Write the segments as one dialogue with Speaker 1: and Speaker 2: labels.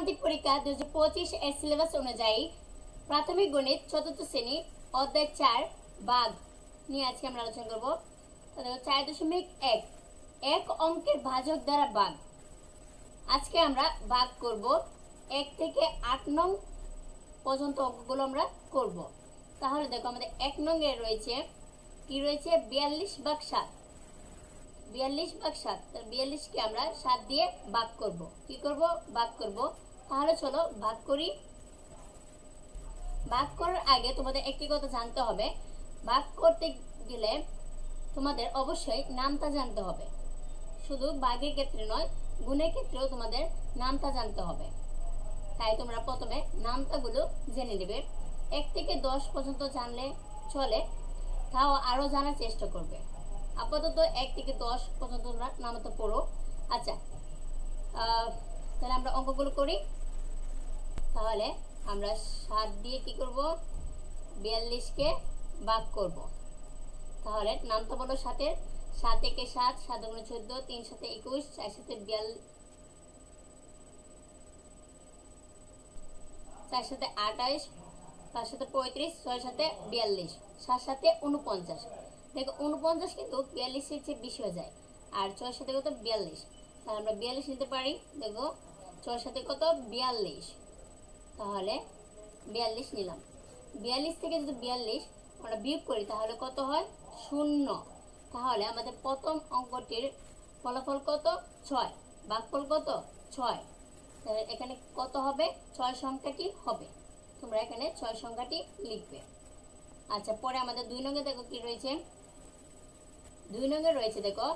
Speaker 1: প্রান্তিক পরীক্ষা দু হাজার পঁচিশ এর সিলেবাস অনুযায়ী প্রাথমিক গণিত চতুর্থ শ্রেণি অধ্যায় চার বাঘ নিয়ে আজকে আমরা আলোচনা করব। চার দশমিক এক এক অঙ্কের ভাজক দ্বারা বাঘ আজকে আমরা ভাগ করব এক থেকে আট নং পর্যন্ত অঙ্কগুলো আমরা করব। তাহলে দেখো আমাদের এক নঙ্গে রয়েছে, কি রয়েছে? বিয়াল্লিশ ভাগ সাত। বিয়াল্লিশ ভাগ সাত বিয়াল্লিশকে আমরা সাত দিয়ে ভাগ করব। কি করব? ভাগ করব তাহলে চলো ভাগ করি। ভাগ করার আগে তোমাদের একটি কথা জানতে হবে। ভাগ করতে গেলে তোমাদের অবশ্যই নামটা জানতে হবে। শুধু বাঘের ক্ষেত্রে নয়, গুণের ক্ষেত্রেও তোমাদের নামটা জানতে হবে। তাই তোমরা প্রথমে নামতাগুলো জেনে নেবে। এক থেকে দশ পর্যন্ত জানলে চলে, তাও আরও জানার চেষ্টা করবে। আপাতত এক থেকে দশ পর্যন্ত তোমরা নামতা পড়ো। আচ্ছা তাহলে আমরা অঙ্কগুলো করি। তাহলে আমরা সাত দিয়ে কি করব? বিয়াল্লিশকে ভাগ করব। তাহলে নামটা বলো সাতের। সাত একে সাত সাত গুণে চোদ্দ, তিন সাথে একুশ, চার সাথে বিয়াল্লিশ চার সাথে আঠাইশ পাঁচ সাথে পঁয়ত্রিশ, ছয় সাথে বিয়াল্লিশ, সাত সাথে উনপঞ্চাশ। দেখো উনপঞ্চাশ কিন্তু বিয়াল্লিশের চেয়ে বেশি হয়ে যায়, আর ছয় সাথে কত? বিয়াল্লিশ। তাহলে আমরা বিয়াল্লিশ নিতে পারি, দেখো, ছয় সাথে কত? বিয়াল্লিশ। তাহলে বিয়াল্লিশ নিলাম। বিয়াল্লিশ থেকে যদি বিয়াল্লিশ আমরা বিয়োগ করি, তাহলে কত হয়? শূন্য। তাহলে আমাদের প্রথম অঙ্কটির ফলাফল কত? ছয়। ভাগফল কত? ছয়। তাহলে এখানে কত হবে? ছয় সংখ্যাটি হবে। তোমরা এখানে ছয় সংখ্যাটি লিখবে। আচ্ছা পরে আমাদের দুই নঙ্গে দেখো কি রয়েছে? দুই নঙ্গে রয়েছে দেখো,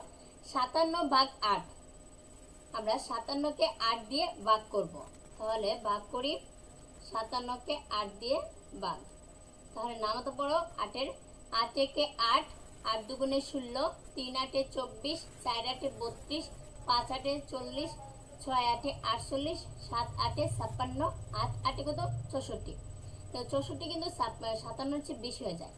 Speaker 1: সাতান্ন ভাগ আট। আমরা সাতান্নকে আট দিয়ে ভাগ করব। তাহলে ভাগ করি সাতান্নকে আট দিয়ে ভাগ তাহলে নামাতে পড়ো আটের। আট একে আট আট দুগুণে ষোলো, তিন আটে চব্বিশ, চার আটে বত্রিশ, পাঁচ আটে চল্লিশ, ছয় আটে আটচল্লিশ, সাত আটে ছাপ্পান্ন, আট আটে কত? চৌষট্টি। তো চৌষট্টি কিন্তু সাত- সাতান্নর চেয়ে বেশি হয়ে যায়।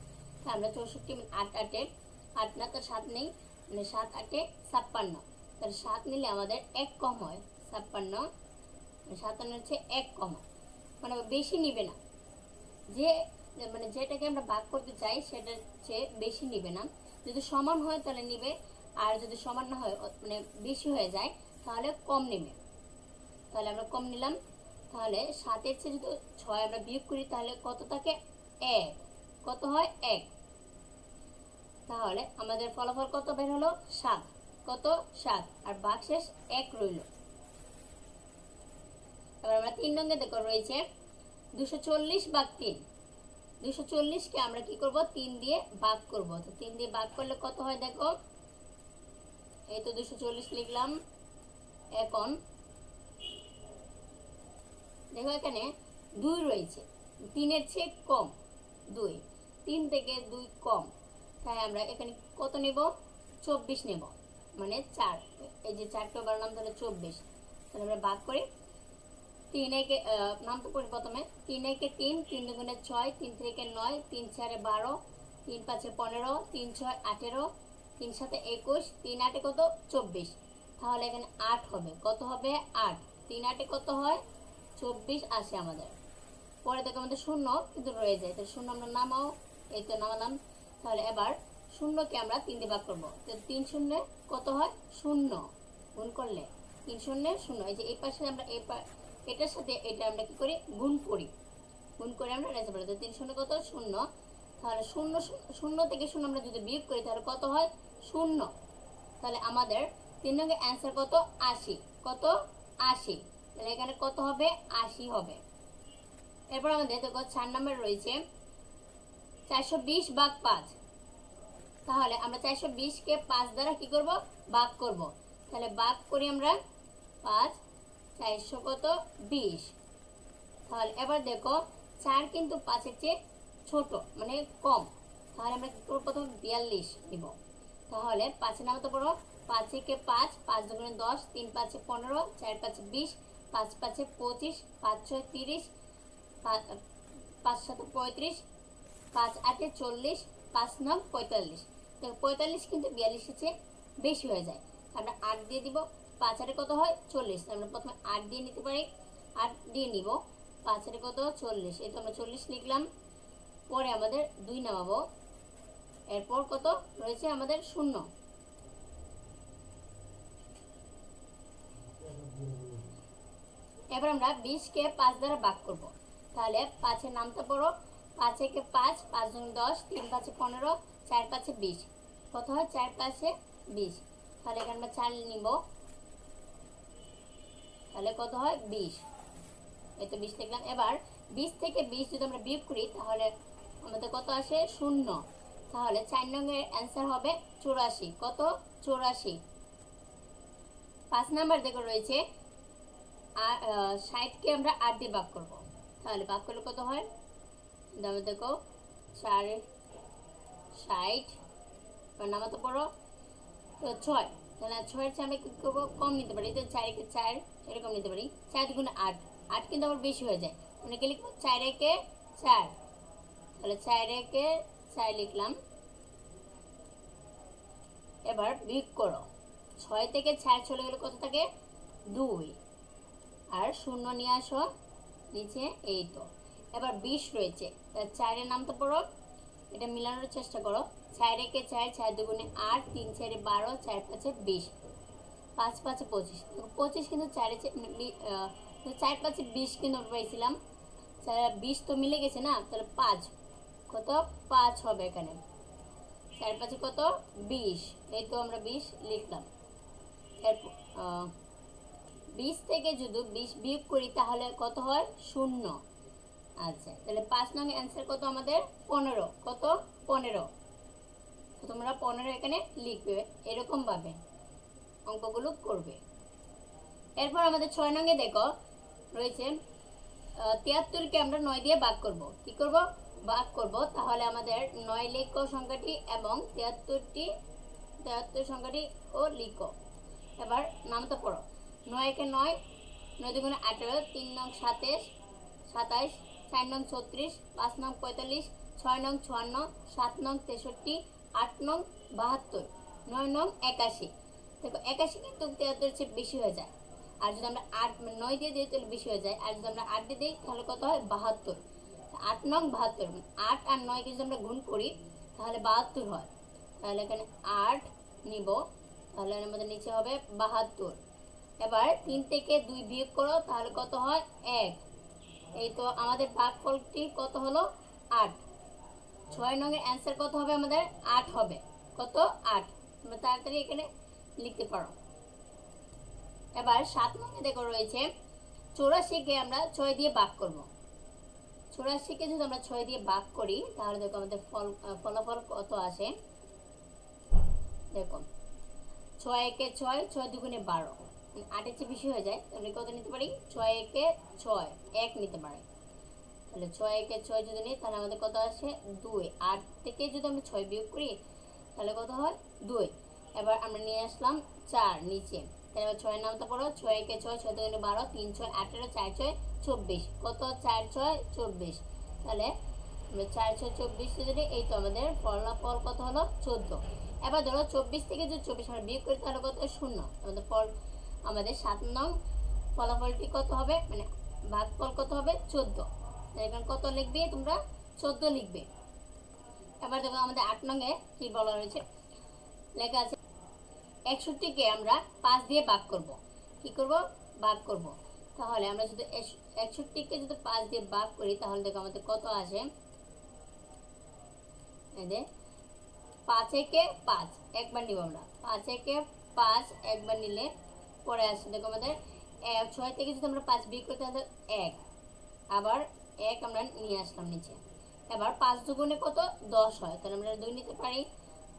Speaker 1: তা আমরা চৌষট্টি মানে আট আটে, আট না তো সাত নেই মানে সাত আটে ছাপ্পান্ন। তাহলে সাত নিলে আমাদের এক কম হয়, ছাপ্পান্ন মানে সাতান্নর চেয়ে এক কম হয়। মানে বেশি নিবে না। যে মানে যেটাকে আমরা ভাগ করতে চাই সেটার চেয়ে বেশি নিবে না। যদি সমান হয় তাহলে নিবে, আর যদি সমান না হয় মানে বেশি হয়ে যায়, তাহলে কম নেবে। তাহলে আমরা কম নিলাম। তাহলে সাতের চেয়ে যদি ছয় আমরা বিয়োগ করি, তাহলে কত থাকে? এক। কত হয়? এক। তাহলে আমাদের ফলাফল কত বের হলো? সাত। কত? সাত। আর বাক্সেস এক রইল। আমরা তিন রঙে দেখো রয়েছে। দুশো চল্লিশ ভাগ তিন। দুশো চল্লিশকে আমরা কি করব? তিন দিয়ে ভাগ করব। তো তিন দিয়ে ভাগ করলে কত হয় দেখো? এই তো দুশো চল্লিশ লিখলাম। এখন দেখো এখানে দুই রয়েছে। তিনের চেয়ে কম দুই। তিন থেকে দুই কম। তাই আমরা এখানে কত নেব? চব্বিশ নেব। মানে চার। এই যে চারটা বানালাম তাহলে চব্বিশ। তাহলে আমরা ভাগ করি। তিন একে তো পড়ি প্রথমে। তিন তিন তিন দুগুণে ছয়, তিন থেকে নয়, তিন চারে বারো, তিন পাঁচে পনেরো, তিন ছয় আঠেরো, তিন সাথে একুশ, তিন আটে কত? চব্বিশ। তাহলে এখানে আট হবে। কত হবে? আট। তিন আটে কত হয়? চব্বিশ আসে আমাদের। পরে দেখো আমাদের শূন্য কিন্তু রয়ে যায়। তাহলে শূন্য আমরা নামাও, এই তো নামালাম। তাহলে এবার শূন্যকে আমরা তিন দিয়ে ভাগ করব। তো তিন শূন্য কত হয়? শূন্য। গুণ করলে তিন শূন্য শূন্য। এই যে এই পাশে আমরা এই এটার সাথে এটা আমরা কি করি? গুণ করি। গুণ করে আমরা রেজে পারি তো তিন শূন্য কত? শূন্য। তাহলে শূন্য, শূন্য- থেকে শূন্য আমরা যদি বিয়োগ করি, তাহলে কত হয়? শূন্য। তাহলে আমাদের তিন রঙের অ্যান্সার কত? আশি। কত? আশি। তাহলে এখানে কত হবে? আশি হবে। এরপর আমাদের দেখো চার নম্বর রয়েছে। চারশো বিশ ভাগ পাঁচ। তাহলে আমরা চারশো বিশকে পাঁচ দ্বারা কি করব? ভাগ করব। তাহলে ভাগ করি আমরা পাঁচ। চারশো কত? বিশ। তাহলে এবার দেখো, চার কিন্তু পাঁচের চেয়ে ছোট মানে কম। তাহলে আমরা কি করব? প্রথমে বিয়াল্লিশ নিব। তাহলে পাঁচের নামে তো পড়ো পাঁচ একে পাঁচ পাঁচ দুগুণে দশ, তিন পাঁচে পনেরো, চার পাঁচে বিশ, পাঁচ পাঁচে পঁচিশ, পাঁচ ছয় তিরিশ পাঁচ সাথে পঁয়ত্রিশ, পাঁচ আটে চল্লিশ, পাঁচ নং পঁয়তাল্লিশ। তো পঁয়তাল্লিশ কিন্তু বিয়াল্লিশের চেয়ে বেশি হয়ে যায়। আমরা আট দিয়ে দিব পাঁচ আটে কত হয়? চল্লিশ। আমরা প্রথমে আট দিয়ে নিতে পারি, আট দিয়ে নিব। পাঁচের কত? চল্লিশ। এই তো আমরা চল্লিশ লিখলাম। পরে আমাদের দুই নামাবো। এরপর কত? রয়েছে আমাদের শূন্য। এবার আমরা বিশকে পাঁচ দ্বারা ভাগ করব। তাহলে পাঁচের নামটা পড়ো। পাঁচ একে পাঁচ পাঁচ জন দশ, তিন পাঁচে পনেরো, চার পাঁচে বিশ। কত হয়? চার পাঁচে বিশ। তাহলে এখানে আমরা চার নিব। তাহলে কত হয়? বিশ। এই তো বিশ লিখলাম এবার বিশ থেকে বিশ যদি আমরা বিয়োগ করি, তাহলে আমাদের কত আসে? শূন্য। তাহলে চার নঙের অ্যান্সার হবে চুরাশি। কত? চুরাশি। পাঁচ নাম্বার দেখো রয়েছে ষাটকে আমরা আট দিয়ে ভাগ করব। তাহলে ভাগ করলে কত হয়? দামে দেখো, চার, ষাট, এবার নামাতে পড়ো তো ছয়। তাহলে ছয়ের চেয়ে আমরা কী করব? কম নিতে পারি। তো চার এরকম নিতে পারি। চার আট। আট কিন্তু আবার বেশি হয়ে যায়। অনেকে লিখব? চার একে চার। তাহলে চার একে চার লিখলাম। এবার করো। ছয় থেকে চার চলে গেলে কত থাকে? দুই। আর শূন্য নিয়ে আসো। নিচে এই তো। এবার বিশ রয়েছে। তার চারের নাম তো পড়ো। এটা মিলানোর চেষ্টা করো। চার একে চার চার দুগুণে আট, তিন চারে বারো, চার পাঁচে বিশ। পাঁচ পাঁচে পঁচিশ। পঁচিশ কিন্তু চারে চার পাঁচে বিশ কিন্তু পাইছিলাম। বিশ তো মিলে গেছে না? তাহলে পাঁচ। কত? পাঁচ হবে এখানে। চার পাঁচে কত? বিশ। এই তো আমরা বিশ লিখলাম। বিশ থেকে যদি বিশ বিয়োগ করি তাহলে কত হয়? শূন্য। আচ্ছা তাহলে পাঁচ নং অ্যান্সার কত আমাদের? পনেরো। কত? পনেরো। তোমরা পনেরো এখানে লিখবে অঙ্কগুলো করবে। এরপর আমাদের ছয় দেখো, রয়েছে তিয়াত্তরকে আমরা নয় দিয়ে ভাগ করব। কি করব? ভাগ করব। তাহলে আমাদের নয় সংখ্যাটি এবং তিয়াত্তরটি, তিয়াত্তর সংখ্যাটি ও লিখো। এবার নামটা পড়ো। নয় একে নয় নয় দুগুণে আঠেরো, তিন নং সাতাশ সাতাইশ চার নং ছত্রিশ, পাঁচ নং পঁয়তাল্লিশ, ছয় নং চুয়ান্ন, সাত নং তেষট্টি, আট নং বাহাত্তর, নয় নং একাশি। দেখো, একাশি কিন্তু তিয়াত্তর চেয়ে বেশি হয়ে যায়। আর যদি আমরা আট নয় দিয়ে দিই, তাহলে বেশি হয়ে যায়। আর যদি আমরা আট দিয়ে দিই, তাহলে কত হয়? বাহাত্তর। আট নং বাহাত্তর আট আর নয়কে যদি আমরা গুণ করি, তাহলে বাহাত্তর হয়। তাহলে এখানে আট নিব, তাহলে আমাদের নিচে হবে বাহাত্তর। এবার তিন থেকে দুই বিয়োগ করো, তাহলে কত হয়? এক। এই তো আমাদের ভাগফলটি কত হলো? আট। ছয় নঙের অ্যান্সার কত হবে আমাদের? আট হবে। কত? আট। তোমরা তাড়াতাড়ি এখানে লিখতে পারো। এবার সাত নঙে দেখো রয়েছে, চৌরাশিকে আমরা ছয় দিয়ে ভাগ করব। চৌরাশিকে যদি আমরা ছয় দিয়ে ভাগ করি, তাহলে দেখো আমাদের ফল ফলাফল কত আসে? দেখো, ছয় একে ছয় ছয় দুগুণে বারো। আটের চেয়ে বেশি হয়ে যায়, তাহলে কত নিতে পারি? ছয় একে ছয়, এক নিতে পারি। তাহলে ছয় একে ছয় যদি নিই, তাহলে আমাদের কত আসে? দুই। আট থেকে যদি আমরা ছয় বিয়োগ করি, তাহলে কত হয়? দুই। এবার আমরা নিয়ে আসলাম চার নিচে। তাহলে ছয়ের নামটা পড়ো। ছয় একে ছয় ছয় দুগুণে বারো, তিন ছয় আঠেরো চার ছয়, চব্বিশ। কত? চার ছয়, চব্বিশ। তাহলে চার ছয়, চব্বিশ যদি এই তো আমাদের ফলাফল কত হলো? চোদ্দ। এবার ধরো চব্বিশ থেকে যদি চব্বিশ আমরা বিয়োগ করি, তাহলে কত? শূন্য। আমাদের ফল আমাদের সাত নং ফলাফলটি কত হবে? মানে ভাগফল কত হবে? চোদ্দ। এখানে কত লিখবে তোমরা? চোদ্দ লিখবে। এবার দেখো আমাদের আট নঙে কি বলা রয়েছে লেখা আছে, একষট্টিকে আমরা পাঁচ দিয়ে ভাগ করব। কি করব? ভাগ করব। তাহলে আমরা যদি একষট্টিকে যদি পাঁচ দিয়ে ভাগ করি, তাহলে দেখো আমাদের কত আসে? পাঁচ একে পাঁচ, একবার নিব আমরা। পাঁচ একে পাঁচ, একবার নিলে পরে আসে দেখো আমাদের ছয় থেকে যদি আমরা পাঁচ বিয়োগ করি, তাহলে এক। আবার এক আমরা নিয়ে আসলাম নিচে। এবার পাঁচ দুগুণে কত? দশ হয়। তাহলে আমরা দুই নিতে পারি।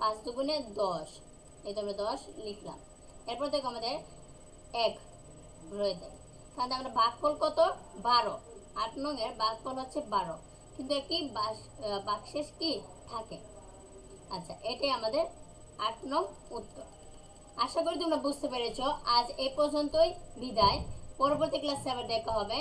Speaker 1: পাঁচ দুগুণে দশ। এই তো আমরা দশ লিখলাম। এরপর দেখো আমাদের এক রয়ে যায় তাহলে আমরা ভাগফল কত? বারো। আট নঙের ভাগফল হচ্ছে বারো। কিন্তু একটি বাকশেষ কি? থাকে। আচ্ছা এটাই আমাদের আট নং উত্তর। আশা করি তোমরা বুঝতে পেরেছ। আজ এ পর্যন্তই বিদায়। পরবর্তী ক্লাসে আবার দেখা হবে।